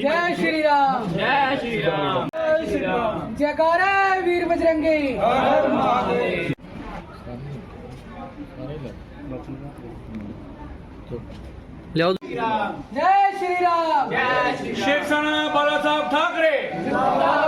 ਜੈ ਸ਼੍ਰੀ ਰਾਮ। ਜੈ ਸ਼੍ਰੀ ਰਾਮ। ਜੈ ਸ਼੍ਰੀ ਵੀਰ ਬਜਰੰਗੀ। ਹਰ ਮਹਾਦੇਵ। ਲਿਆਓ। ਜੈ ਸ਼੍ਰੀ ਰਾਮ। ਜੈ ਸ਼੍ਰੀ ਰਾਮ। ਸ਼ਿਵ ਸੈਨਾ ਬਾਲਾ ਸਾਹਿਬ ਠਾਕਰੇ। ਜਿੰਦਾਬਾਦ।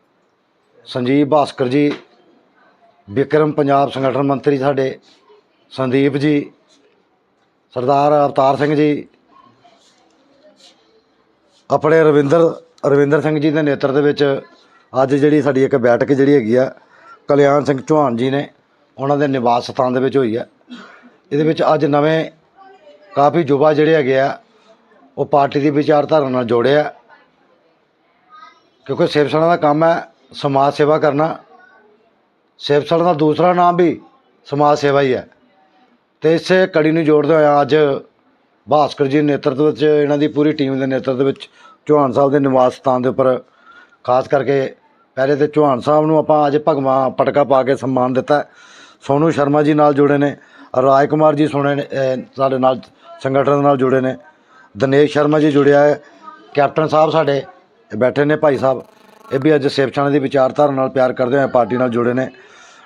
ਸੰਜੀਵ ਭਾਸਕਰ ਜੀ, ਵਿਕਰਮ ਪੰਜਾਬ ਸੰਗਠਨ ਮੰਤਰੀ ਸਾਡੇ, ਸੰਦੀਪ ਜੀ, ਸਰਦਾਰ ਅਵਤਾਰ ਸਿੰਘ ਜੀ, ਆਪਣੇ ਰਵਿੰਦਰ ਰਵਿੰਦਰ ਸਿੰਘ ਜੀ ਦੇ ਨੇਤਰ ਦੇ ਵਿੱਚ ਅੱਜ ਜਿਹੜੀ ਸਾਡੀ ਇੱਕ ਬੈਠਕ ਜਿਹੜੀ ਹੈਗੀ ਆ, ਕਲਿਆਣ ਸਿੰਘ ਚੌਹਾਨ ਜੀ ਨੇ, ਉਹਨਾਂ ਦੇ ਨਿਵਾਸ ਸਥਾਨ ਦੇ ਵਿੱਚ ਹੋਈ ਹੈ ਇਹਦੇ ਵਿੱਚ ਅੱਜ ਨਵੇਂ ਕਾਫੀ ਯੁਵਾ ਜਿਹੜੇ ਹੈਗੇ ਆ, ਉਹ ਪਾਰਟੀ ਦੀ ਵਿਚਾਰਧਾਰਾ ਨਾਲ ਜੋੜਿਆ। ਕਿਉਂਕਿ ਸਿਵ ਸੈਨਾ ਦਾ ਕੰਮ ਹੈ ਸਮਾਜ ਸੇਵਾ ਕਰਨਾ। ਸਿਵ ਦਾ ਦੂਸਰਾ ਨਾਮ ਵੀ ਸਮਾਜ ਸੇਵਾ ਹੀ ਹੈ। ਤੇ ਇਸੇ ਕੜੀ ਨੂੰ ਜੋੜਦੇ ਹੋਇਆ ਅੱਜ ਭਾਸਕਰ ਜੀ ਦੇ ਨੇਤਰਤਵ ਵਿੱਚ, ਇਹਨਾਂ ਦੀ ਪੂਰੀ ਟੀਮ ਦੇ ਨੇਤਰਤਵ ਵਿੱਚ ਚੌਹਾਨ ਸਾਹਿਬ ਦੇ ਨਿਵਾਸ ਸਥਾਨ ਦੇ ਉੱਪਰ, ਖਾਸ ਕਰਕੇ ਪਹਿਲੇ ਤੇ ਚੌਹਾਨ ਸਾਹਿਬ ਨੂੰ ਆਪਾਂ ਅੱਜ ਭਗਵਾ ਪਟਕਾ ਪਾ ਕੇ ਸਨਮਾਨ ਦਿੱਤਾ ਹੈ। ਸੋਨੂ ਸ਼ਰਮਾ ਜੀ ਨਾਲ ਜੁੜੇ ਨੇ ਰਾਜ ਕੁਮਾਰ ਜੀ ਸੁਣੇ ਨੇ, ਅਹ, ਸਾਡੇ ਨਾਲ ਸੰਗਠਨ ਨਾਲ ਜੁੜੇ ਨੇ, ਦਿਨੇਸ਼ ਸ਼ਰਮਾ ਜੀ ਜੁੜਿਆ ਹੈ। ਕੈਪਟਨ ਸਾਹਿਬ ਸਾਡੇ ਬੈਠੇ ਨੇ ਭਾਈ ਸਾਹਿਬ। ਇਹ ਵੀ ਅੱਜ ਸਿਵਸੈਨਾ ਦੀ ਵਿਚਾਰਧਾਰਾ ਨਾਲ ਪਿਆਰ ਕਰਦੇ ਹੋਏ ਪਾਰਟੀ ਨਾਲ ਜੁੜੇ ਨੇ।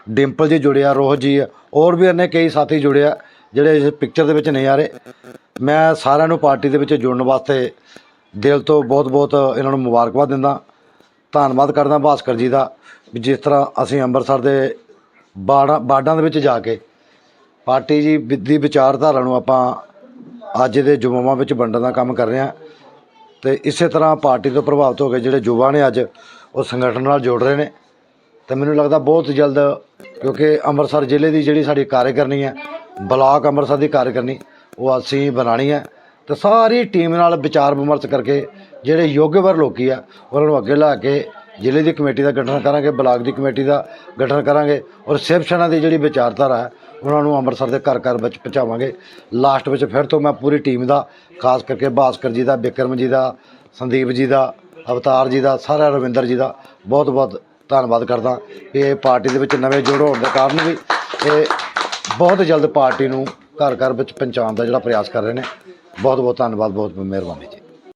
ਡਿੰਪਲ ਜੀ ਜੁੜਿਆ ਰੋਹ ਜੀ, ਹੋਰ ਵੀ ਅੰਨੇ ਕਈ ਸਾਥੀ ਜੁੜਿਆ, ਜਿਹੜੇ ਇਸ ਪਿਕਚਰ ਦੇ ਵਿੱਚ ਨਹੀਂ ਆ ਰਹੇ ਮੈਂ ਸਾਰਿਆਂ ਨੂੰ ਪਾਰਟੀ ਦੇ ਵਿੱਚ ਜੁੜਨ ਵਾਸਤੇ ਦਿਲ ਤੋਂ ਬਹੁਤ-ਬਹੁਤ ਇਹਨਾਂ ਨੂੰ ਮੁਬਾਰਕਬਾਦ ਦਿੰਦਾ। ਧੰਨਵਾਦ ਕਰਦਾ ਭਾਸਕਰ ਜੀ ਦਾ, ਵੀ ਜਿਸ ਤਰ੍ਹਾਂ ਅਸੀਂ ਅੰਮ੍ਰਿਤਸਰ ਦੇ ਬਾੜਾਂ ਬਾਡਾਂ ਦੇ ਵਿੱਚ ਜਾ ਕੇ ਪਾਰਟੀ ਜੀ ਵਿ- ਦੀ ਵਿਚਾਰਧਾਰਾ ਨੂੰ ਆਪਾਂ ਅੱਜ ਦੇ ਯੁਵਾਵਾਂ ਵਿੱਚ ਵੰਡਣ ਦਾ ਕੰਮ ਕਰ ਰਹੇ ਹਾਂ। ਤੇ ਇਸੇ ਤਰ੍ਹਾਂ ਪਾਰਟੀ ਤੋਂ ਪ੍ਰਭਾਵਿਤ ਹੋ ਕੇ ਜਿਹੜੇ ਯੁਵਾ ਨੇ ਅੱਜ ਉਹ ਸੰਗਠਨ ਨਾਲ ਜੁੜ ਰਹੇ ਨੇ। ਤੇ ਮੈਨੂੰ ਲੱਗਦਾ ਬਹੁਤ ਜਲਦ, ਕਿਉਂਕਿ ਅੰਮ੍ਰਿਤਸਰ ਜ਼ਿਲ੍ਹੇ ਦੀ ਜਿਹੜੀ ਸਾਡੀ ਕਾਰਜਕਰਨੀ ਹੈ, ਬਲਾਕ ਅੰਮ੍ਰਿਤਸਰ ਦੀ ਕਾਰਜਕਰਨੀ ਉਹ ਅਸੀਂ ਬਣਾਣੀ ਹੈ। ਤੇ ਸਾਰੀ ਟੀਮ ਨਾਲ ਵਿਚਾਰ ਵਿਮਰਸ਼ ਕਰਕੇ ਜਿਹੜੇ ਯੋਗਵਰ ਲੋਕੀ ਆ, ਉਹਨਾਂ ਨੂੰ ਅੱਗੇ ਲਾ ਕੇ ਜ਼ਿਲ੍ਹੇ ਦੀ ਕਮੇਟੀ ਦਾ ਗਠਨ ਕਰਾਂਗੇ, ਬਲਾਕ ਦੀ ਕਮੇਟੀ ਦਾ ਗਠਨ ਕਰਾਂਗੇ ਔਰ ਸਿਵ ਦੀ ਜਿਹੜੀ ਵਿਚਾਰਧਾਰਾ ਹੈ, ਉਹਨਾਂ ਨੂੰ ਅੰਮ੍ਰਿਤਸਰ ਦੇ ਘਰ ਘਰ ਵਿੱਚ ਪਹੁੰਚਾਵਾਂਗੇ। ਲਾਸਟ ਵਿੱਚ ਫਿਰ ਤੋਂ ਮੈਂ ਪੂਰੀ ਟੀਮ ਦਾ, ਖਾਸ ਕਰਕੇ ਭਾਸਕਰ ਜੀ ਦਾ, ਬਿਕਰਮ ਜੀ ਦਾ, ਸੰਦੀਪ ਜੀ ਦਾ, ਅਵਤਾਰ ਜੀ ਦਾ, ਸਾਰਾ ਰਵਿੰਦਰ ਜੀ ਦਾ ਬਹੁਤ ਬਹੁਤ ਧੰਨਵਾਦ ਕਰਦਾ। ਕਿ ਇਹ ਪਾਰਟੀ ਦੇ ਵਿੱਚ ਨਵੇਂ ਜੋੜ ਹੋਣ ਦੇ ਕਾਰਨ ਵੀ ਇਹ ਬਹੁਤ ਜਲਦ ਪਾਰਟੀ ਨੂੰ ਘਰ ਘਰ ਵਿੱਚ ਪਹੁੰਚਾਉਣ ਦਾ ਜਿਹੜਾ ਪ੍ਰਯਾਸ ਕਰ ਰਹੇ ਨੇ। ਬਹੁਤ ਬਹੁਤ ਧੰਨਵਾਦ, ਬਹੁਤ ਬਹੁਤ ਮਿਹਰਬਾਨੀ ਜੀ।